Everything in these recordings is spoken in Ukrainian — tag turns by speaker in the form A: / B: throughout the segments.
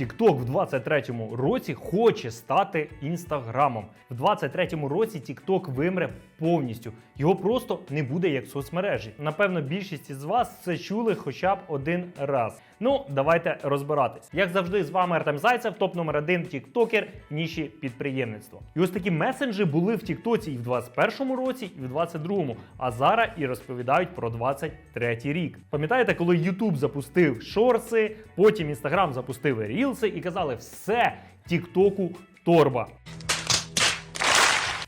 A: TikTok в 23-му році хоче стати інстаграмом. В 23-му році TikTok вимре повністю. Його просто не буде як соцмережі. Напевно, більшість із вас це чули хоча б один раз. Ну, давайте розбиратись. Як завжди, з вами Артем Зайцев, топ номер один тіктокер ніші підприємництва. І ось такі месенджі були в Тіктоці і в 21-му році, і в 22-му. А зараз і розповідають про 23-й рік. Пам'ятаєте, коли YouTube запустив шорси, потім Instagram запустив рілси і казали, все, Тіктоку торба.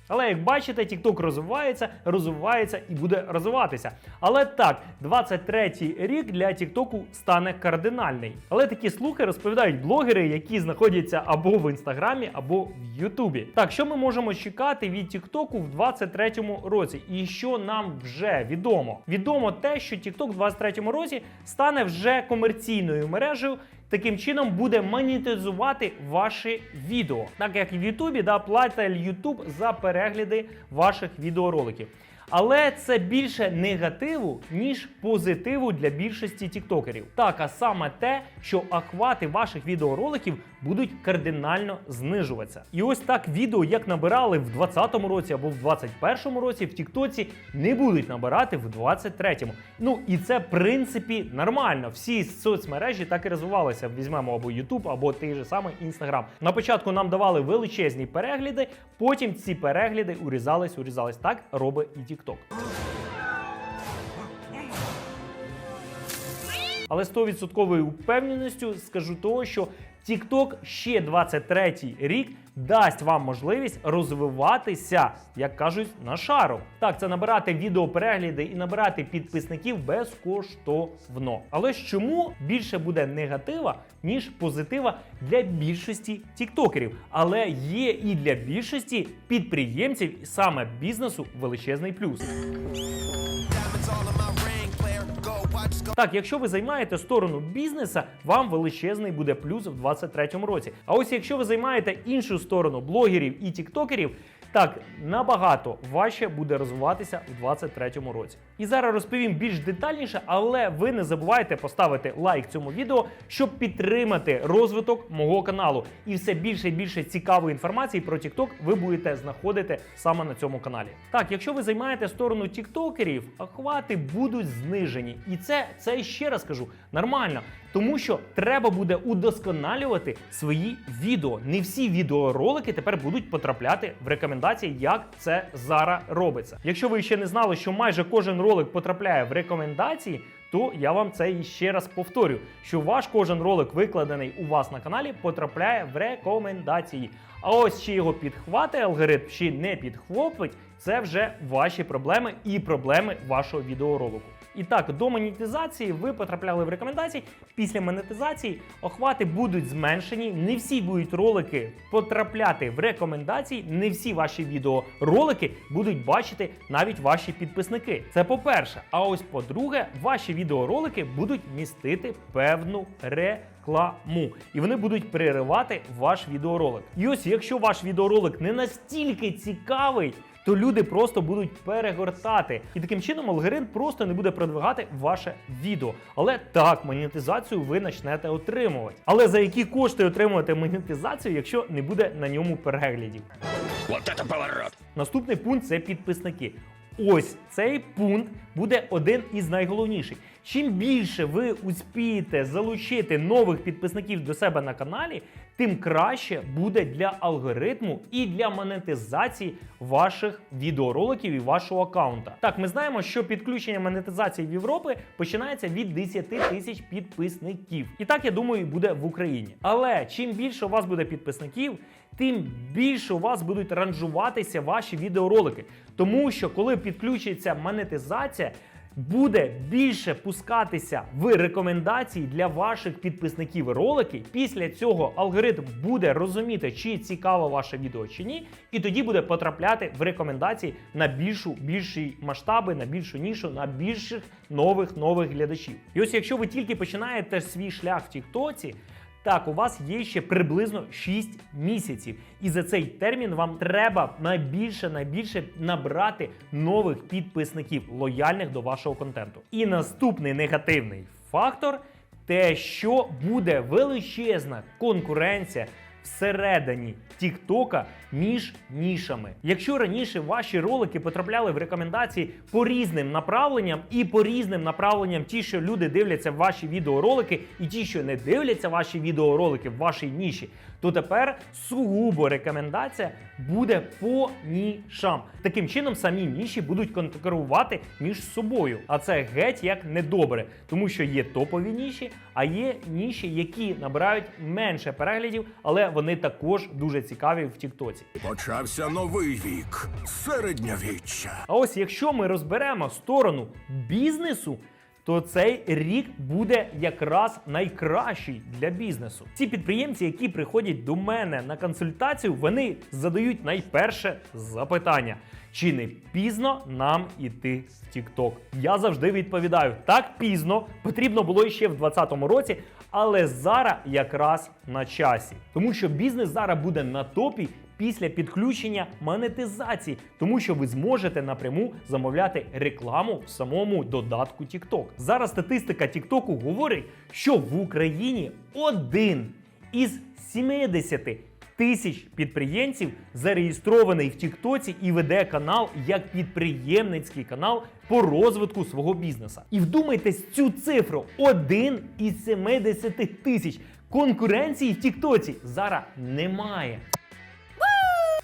A: Але як бачите, TikTok розвивається, розвивається і буде розвиватися. Але так, 23-й рік для TikTok стане кардинальний. Але такі слухи розповідають блогери, які знаходяться або в інстаграмі, або в Ютубі. Так, що ми можемо чекати від TikTok в 23-му році? І що нам вже відомо? Відомо те, що TikTok в 23-му році стане вже комерційною мережею. Таким чином буде монетизувати ваші відео, так як в Ютубі да, платить Ютуб за перегляди ваших відеороликів. Але це більше негативу, ніж позитиву для більшості тіктокерів. Так, а саме те, що охвати ваших відеороликів будуть кардинально знижуватися. І ось так відео, як набирали в 2020 році або в 2021 році, в Тіктоці не будуть набирати в 2023. Ну і це в принципі нормально. Всі соцмережі так і розвивалися. Візьмемо або YouTube, або той же самий Instagram. На початку нам давали величезні перегляди, потім ці перегляди урізались, урізались. Так робить і TikTok. Але з 100% упевненістю скажу того, що TikTok ще 23 рік дасть вам можливість розвиватися, як кажуть, на шару. Так, це набирати відеоперегляди і набирати підписників безкоштовно. Але чому більше буде негатива, ніж позитива для більшості тіктокерів? Але є і для більшості підприємців саме бізнесу величезний плюс. Так, якщо ви займаєте сторону бізнеса, вам величезний буде плюс в 2023 році. А ось якщо ви займаєте іншу сторону блогерів і тіктокерів, так набагато важче буде розвиватися в 2023 році. І зараз розповім більш детальніше, але ви не забувайте поставити лайк цьому відео, щоб підтримати розвиток мого каналу. І все більше і більше цікавої інформації про TikTok ви будете знаходити саме на цьому каналі. Так, якщо ви займаєте сторону тіктокерів, охвати будуть знижені. І це, це ще раз кажу, нормально. Тому що треба буде удосконалювати свої відео. Не всі відеоролики тепер будуть потрапляти в рекомендації, як це зараз робиться. Якщо ви ще не знали, що майже кожен ролик потрапляє в рекомендації, то я вам це і ще раз повторю, що ваш кожен ролик, викладений у вас на каналі, потрапляє в рекомендації. А ось чи його підхватить алгоритм, чи не підхопить, це вже ваші проблеми і проблеми вашого відеоролику. І так, до монетизації ви потрапляли в рекомендації. Після монетизації охвати будуть зменшені. Не всі будуть ролики потрапляти в рекомендації. Не всі ваші відеоролики будуть бачити навіть ваші підписники. Це по-перше. А ось по-друге, ваші відеоролики будуть містити певну рекламу. І вони будуть переривати ваш відеоролик. І ось, якщо ваш відеоролик не настільки цікавий, то люди просто будуть перегортати. І таким чином алгоритм просто не буде продвигати ваше відео. Але так, монетизацію ви почнете отримувати. Але за які кошти отримувати монетизацію, якщо не буде на ньому переглядів?
B: Вот это поворот!
A: Наступний пункт це підписники. Ось цей пункт буде один із найголовніших. Чим більше ви успієте залучити нових підписників до себе на каналі, тим краще буде для алгоритму і для монетизації ваших відеороликів і вашого аккаунта. Так, ми знаємо, що підключення монетизації в Європі починається від 10 тисяч підписників. І так я думаю, буде в Україні. Але чим більше у вас буде підписників, тим більше у вас будуть ранжуватися ваші відеоролики. Тому що коли підключиться монетизація, буде більше пускатися в рекомендації для ваших підписників ролики. Після цього алгоритм буде розуміти, чи цікаво ваше відео чи ні, і тоді буде потрапляти в рекомендації на більшу, більші масштаби, на більшу нішу, на більших нових нових глядачів. І ось якщо ви тільки починаєте свій шлях в Тіктоці. Так, у вас є ще приблизно 6 місяців, і за цей термін вам треба найбільше найбільше набрати нових підписників, лояльних до вашого контенту. І наступний негативний фактор те, що буде величезна конкуренція всередині Тіктока між нішами. Якщо раніше ваші ролики потрапляли в рекомендації по різним направленням і по різним направленням, ті, що люди дивляться ваші відеоролики, і ті, що не дивляться ваші відеоролики в вашій ніші, то тепер сугубо рекомендація буде по нішам. Таким чином, самі ніші будуть конкурувати між собою. А це геть як недобре, тому що є топові ніші, а є ніші, які набирають менше переглядів, але вони також дуже цікаві в Тіктоці.
C: Почався новий вік середньовіччя.
A: А ось якщо ми розберемо сторону бізнесу. То цей рік буде якраз найкращий для бізнесу. Ці підприємці, які приходять до мене на консультацію, вони задають найперше запитання: чи не пізно нам іти в TikTok? Я завжди відповідаю: так пізно, потрібно було ще в 2020 році, але зараз якраз на часі, тому що бізнес зараз буде на топі після підключення монетизації, тому що ви зможете напряму замовляти рекламу в самому додатку TikTok. Зараз статистика TikTok говорить, що в Україні один із 70 тисяч підприємців зареєстрований в Тіктоці і веде канал як підприємницький канал по розвитку свого бізнесу. І вдумайтесь цю цифру: один із 70 тисяч. Конкуренції в Тіктоці зараз немає.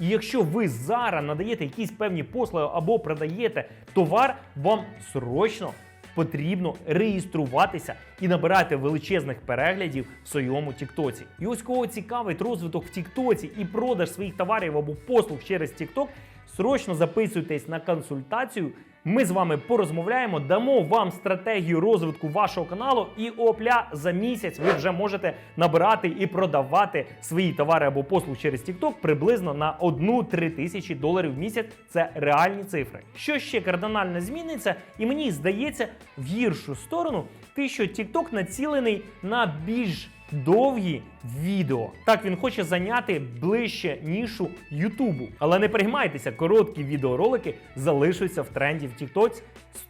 A: І якщо ви зараз надаєте якісь певні послуги або продаєте товар, вам срочно потрібно реєструватися і набирати величезних переглядів в своєму Тіктоці. І ось кого цікавить розвиток в Тіктоці і продаж своїх товарів або послуг через Тікток, срочно записуйтесь на консультацію. Ми з вами порозмовляємо, дамо вам стратегію розвитку вашого каналу, і опля за місяць ви вже можете набирати і продавати свої товари або послуги через TikTok приблизно на 1-3 тисячі доларів в місяць. Це реальні цифри. Що ще кардинально зміниться, і мені здається, в гіршу сторону, те, що TikTok націлений на більш довгі відео. Так він хоче зайняти ближче нішу Ютубу. Але не переймайтеся, короткі відеоролики залишаться в тренді в TikTok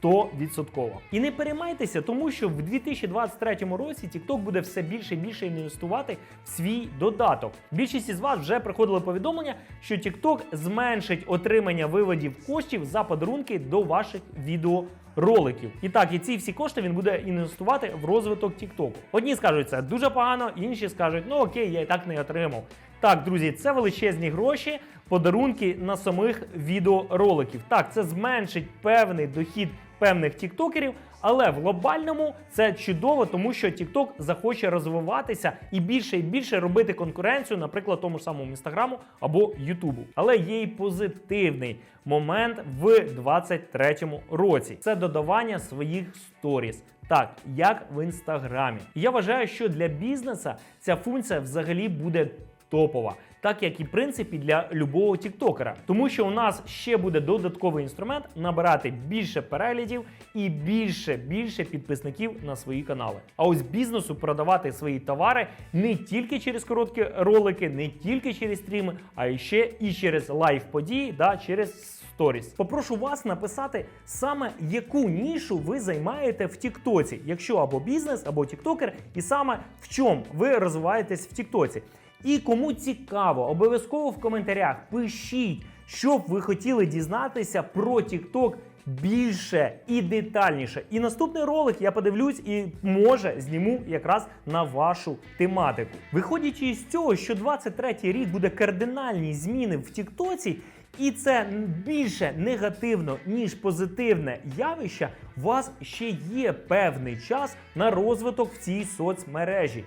A: 100%. І не переймайтеся, тому що в 2023 році TikTok буде все більше і більше інвестувати в свій додаток. Більшість із вас вже приходили повідомлення, що TikTok зменшить отримання виводів коштів за подарунки до ваших відео роликів. І так, і ці всі кошти він буде інвестувати в розвиток Тіктоку. Одні скажуть, це дуже погано, інші скажуть, ну окей, я і так не отримав. Так, друзі, це величезні гроші, подарунки на самих відеороликів. Так, це зменшить певний дохід певних тіктокерів, але в глобальному це чудово, тому що TikTok захоче розвиватися і більше і більше робити конкуренцію, наприклад, тому ж самому інстаграму або Ютубу. Але є і позитивний момент в 2023 році. Це додавання своїх сторіс. Так, як в інстаграмі. Я вважаю, що для бізнеса ця функція взагалі буде топова. Так як і в принципі для любого тіктокера, тому що у нас ще буде додатковий інструмент набирати більше переглядів і більше більше підписників на свої канали. А ось бізнесу продавати свої товари не тільки через короткі ролики, не тільки через стріми, а ще і через лайв події, да через сторіс. Попрошу вас написати саме яку нішу ви займаєте в Тіктоці, якщо або бізнес, або тіктокер, і саме в чому ви розвиваєтесь в Тіктоці. І кому цікаво, обов'язково в коментарях пишіть, що б ви хотіли дізнатися про TikTok більше і детальніше. І наступний ролик я подивлюсь і може зніму якраз на вашу тематику. Виходячи із цього, що 23-й рік буде кардинальні зміни в Тіктоці. І це більше негативно, ніж позитивне явище. У вас ще є певний час на розвиток в цій соцмережі.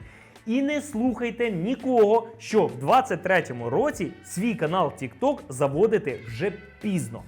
A: І не слухайте нікого, що в 23-му році свій канал TikTok заводити вже пізно.